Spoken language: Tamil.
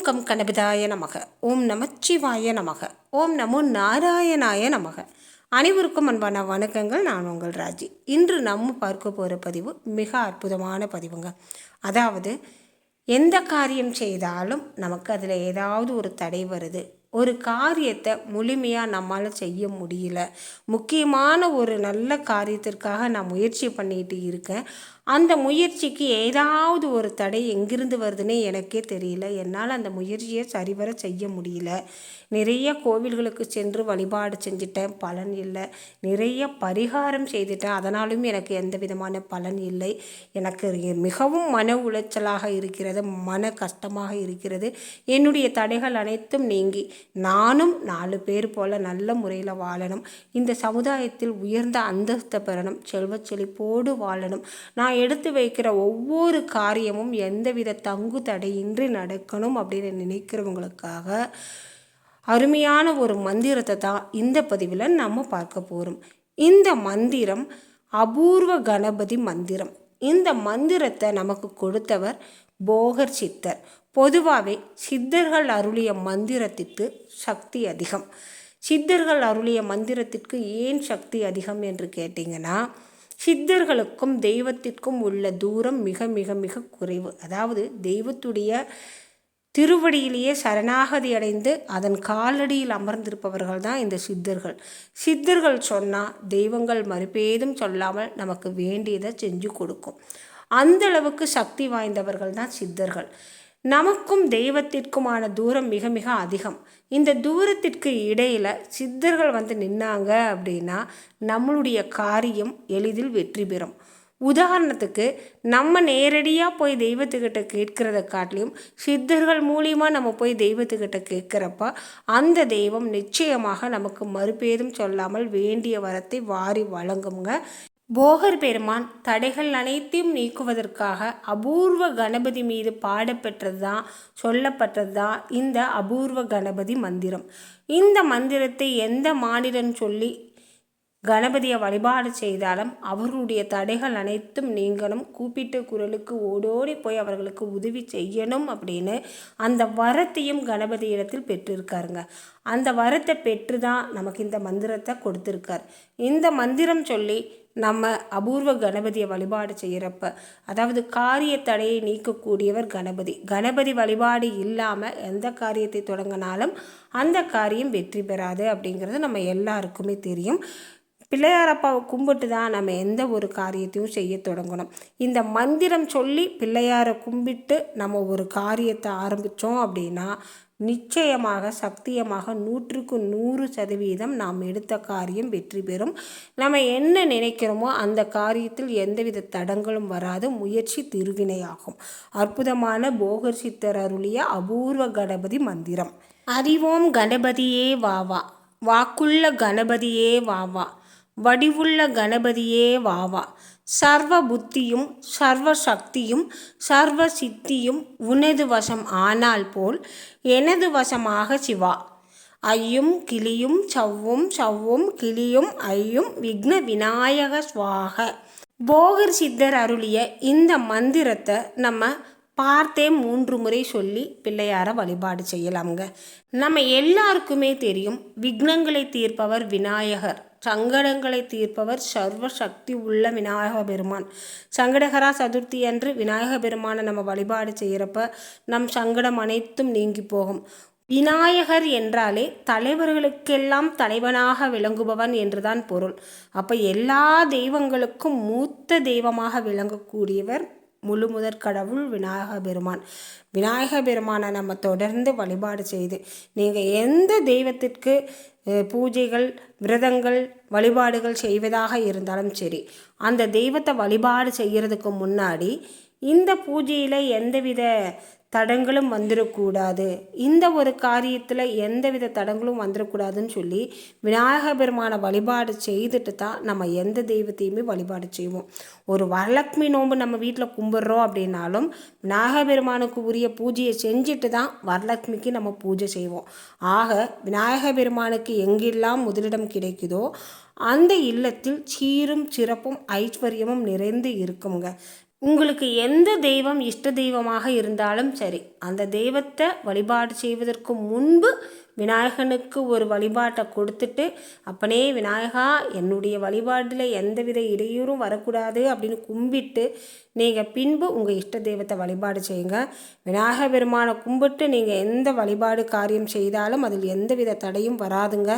கம் கணபதாய நமக. ஓம் நமச்சிவாய நமக. ஓம் நமோ நாராயணாய நமக. அனைவருக்கும் அன்பான வணக்கங்கள். நான் உங்கள் ராஜி. இன்று நம்ம பார்க்க போகிற பதிவு மிக அற்புதமான பதிவுங்க. அதாவது எந்த காரியம் செய்தாலும் நமக்கு அதில் ஏதாவது ஒரு தடை வருது. ஒரு காரியத்தை முழுமையாக நம்மால் செய்ய முடியல. முக்கியமான ஒரு நல்ல காரியத்திற்காக நான் முயற்சி பண்ணிட்டு இருக்கேன். அந்த முயற்சிக்கு ஏதாவது ஒரு தடை எங்கிருந்து வருதுன்னே எனக்கே தெரியல. என்னால் அந்த முயற்சியை சரிவர செய்ய முடியல. நிறைய கோவில்களுக்கு சென்று வழிபாடு செஞ்சிட்டேன். பலன் இல்லை. நிறைய பரிகாரம் செய்துட்டேன். அதனாலும் எனக்கு எந்த விதமான பலன் இல்லை. எனக்கு மிகவும் மன உளைச்சலாக இருக்கிறது. மன கஷ்டமாக இருக்கிறது. என்னுடைய தடைகள் அனைத்தும் நீங்கி நானும் நாலு பேர் போல நல்ல முறையில் வாழணும். இந்த சமுதாயத்தில் உயர்ந்த அந்தஸ்தை பெறணும். செல்வ செழிப்போடு வாழணும். நான் எடுத்து வைக்கிற ஒவ்வொரு காரியமும் எந்தவித தங்கு தடையின்றி நடக்கணும் அப்படின்னு நினைக்கிறவங்களுக்காக அருமையான ஒரு மந்திரத்தை தான் இந்த பதிவில் நம்ம பார்க்க போகிறோம் இந்த மந்திரம் அபூர்வ கணபதி மந்திரம். இந்த மந்திரத்தை நமக்கு கொடுத்தவர் போகர் சித்தர். பொதுவாகவே சித்தர்கள் அருளிய மந்திரத்திற்கு சக்தி அதிகம். சித்தர்கள் அருளிய மந்திரத்திற்கு ஏன் சக்தி அதிகம் என்று கேட்டிங்கன்னா சித்தர்களுக்கும் தெய்வத்திற்கும் உள்ள தூரம் மிக மிக மிக குறைவு. அதாவது தெய்வத்துடைய திருவடியிலேயே சரணாகதி அடைந்து அதன் காலடியில் அமர்ந்திருப்பவர்கள் தான் இந்த சித்தர்கள். சித்தர்கள் சொன்னால் தெய்வங்கள் மறுபேதும் சொல்லாமல் நமக்கு வேண்டியதை செஞ்சு கொடுக்கும். அந்த அளவுக்கு சக்தி வாய்ந்தவர்கள் தான் சித்தர்கள். நமக்கும் தெய்வத்திற்குமான தூரம் மிக மிக அதிகம். இந்த தூரத்திற்கு இடையில் சித்தர்கள் வந்து நின்னாங்க அப்படின்னா நம்மளுடைய காரியம் எளிதில் வெற்றி பெறும். உதாரணத்துக்கு நம்ம நேரடியாக போய் தெய்வத்துக்கிட்ட கேட்கிறத காட்டிலையும் சித்தர்கள் மூலியமாக நம்ம போய் தெய்வத்துக்கிட்ட கேட்குறப்ப அந்த தெய்வம் நிச்சயமாக நமக்கு மறுபேதும் சொல்லாமல் வேண்டிய வரத்தை வாரி வழங்குங்க. போகர் பெருமான் தடைகள் அனைத்தையும் நீக்குவதற்காக அபூர்வ கணபதி மீது பாடப்பெற்றது தான் சொல்லப்பட்டது தான் இந்த அபூர்வ கணபதி மந்திரம். இந்த மந்திரத்தை எந்த மாநிலம் சொல்லி கணபதியை வழிபாடு செய்தாலும் அவர்களுடைய தடைகள் அனைத்தும் நீங்களும் கூப்பிட்ட குரலுக்கு ஓடோடி போய் அவர்களுக்கு உதவி செய்யணும் அப்படின்னு அந்த வரத்தையும் கணபதி இடத்தில் பெற்றிருக்காருங்க. அந்த வரத்தை பெற்று தான் நமக்கு இந்த மந்திரத்தை கொடுத்துருக்கார். இந்த மந்திரம் சொல்லி நம்ம அபூர்வ கணபதியை வழிபாடு செய்கிறப்ப அதாவது காரிய தடையை நீக்கக்கூடியவர் கணபதி. கணபதி வழிபாடு இல்லாமல் எந்த காரியத்தை தொடங்கினாலும் அந்த காரியம் வெற்றி பெறாது அப்படிங்கிறது நம்ம எல்லாருக்குமே தெரியும். பிள்ளையாரப்பாவை கும்பிட்டு தான் நம்ம எந்த ஒரு காரியத்தையும் செய்ய தொடங்கணும். இந்த மந்திரம் சொல்லி பிள்ளையாரை கும்பிட்டு நம்ம ஒரு காரியத்தை ஆரம்பித்தோம் அப்படின்னா நிச்சயமாக சக்தியமாக நூற்றுக்கு நூறு சதவீதம் நாம் எடுத்த காரியம் வெற்றி பெறும். நம்ம என்ன நினைக்கிறோமோ அந்த காரியத்தில் எந்தவித தடங்களும் வராது முயற்சி திருவினையாகும். அற்புதமான போகர் சித்தர் அருளிய அபூர்வ கணபதி மந்திரம். அறிவோம் கணபதியே வாவா வாக்குள்ள கணபதியே வாவா வடிவுள்ள கணபதியே வாவா. சர்வ புத்தியும் சர்வ சக்தியும் சர்வ சித்தியும் உனது வசம் ஆனால் போல் எனது வசமாக சிவா. ஐயும் கிளியும் சவ்வும் சவ்வும் கிளியும் ஐயும் விக்ன விநாயக சுவாக. போகர் சித்தர் அருளிய இந்த மந்திரத்தை நம்ம பார்த்தே மூன்று முறை சொல்லி பிள்ளையார வழிபாடு செய்யலாமுங்க. நம்ம எல்லாருக்குமே தெரியும் விக்னங்களை தீர்ப்பவர் விநாயகர் சங்கடங்களை தீர்ப்பவர் சர்வ சக்தி உள்ள விநாயக பெருமான். சங்கடகரா சதுர்த்தி அன்று விநாயக பெருமானை நம்ம வழிபாடு செய்கிறப்ப நம் சங்கடம் அனைத்தும் நீங்கி போகும். விநாயகர் என்றாலே தலைவர்களுக்கெல்லாம் தலைவனாக விளங்குபவன் என்றுதான் பொருள். அப்போ எல்லா தெய்வங்களுக்கும் மூத்த தெய்வமாக விளங்கக்கூடியவர் முழு முதற் கடவுள் விநாயக பெருமான் விநாயக பெருமானை நம்ம தொடர்ந்து வழிபாடு செய்து நீங்கள் எந்த தெய்வத்திற்கு பூஜைகள் விரதங்கள் வழிபாடுகள் செய்வதாக இருந்தாலும் சரி அந்த தெய்வத்தை வழிபாடு செய்கிறதுக்கு முன்னாடி இந்த பூஜையில் எந்தவித தடங்களும் வந்துடக்கூடாது இந்த ஒரு காரியத்தில் எந்தவித தடங்களும் வந்துடக்கூடாதுன்னு சொல்லி விநாயக பெருமான வழிபாடு செய்துட்டு தான் நம்ம எந்த தெய்வத்தையுமே வழிபாடு செய்வோம். ஒரு வரலட்சுமி நோன்பு நம்ம வீட்டில் கும்பிட்றோம் அப்படின்னாலும் விநாயக பெருமானுக்கு உரிய பூஜையை செஞ்சுட்டு தான் வரலட்சுமிக்கு நம்ம பூஜை செய்வோம். ஆக விநாயக பெருமானுக்கு எங்கெல்லாம் முதலிடம் கிடைக்குதோ அந்த இல்லத்தில் சீரும் சிறப்பும் ஐஸ்வர்யமும் நிறைந்து இருக்குங்க உங்களுக்கு எந்த தெய்வம் இஷ்ட தெய்வமாக இருந்தாலும் சரி அந்த தெய்வத்தை வழிபாடு செய்வதற்கு முன்பு விநாயகனுக்கு ஒரு வழிபாட்டை கொடுத்துட்டு அப்பனே விநாயகா என்னுடைய வழிபாட்டில் எந்தவித இடையூறும் வரக்கூடாது அப்படின்னு கும்பிட்டு நீங்கள் பின்பு உங்கள் இஷ்ட தெய்வத்தை வழிபாடு செய்யுங்க. விநாயக பெருமானை கும்பிட்டு நீங்கள் எந்த வழிபாடு காரியம் செய்தாலும் அதில் எந்தவித தடையும் வராதுங்க.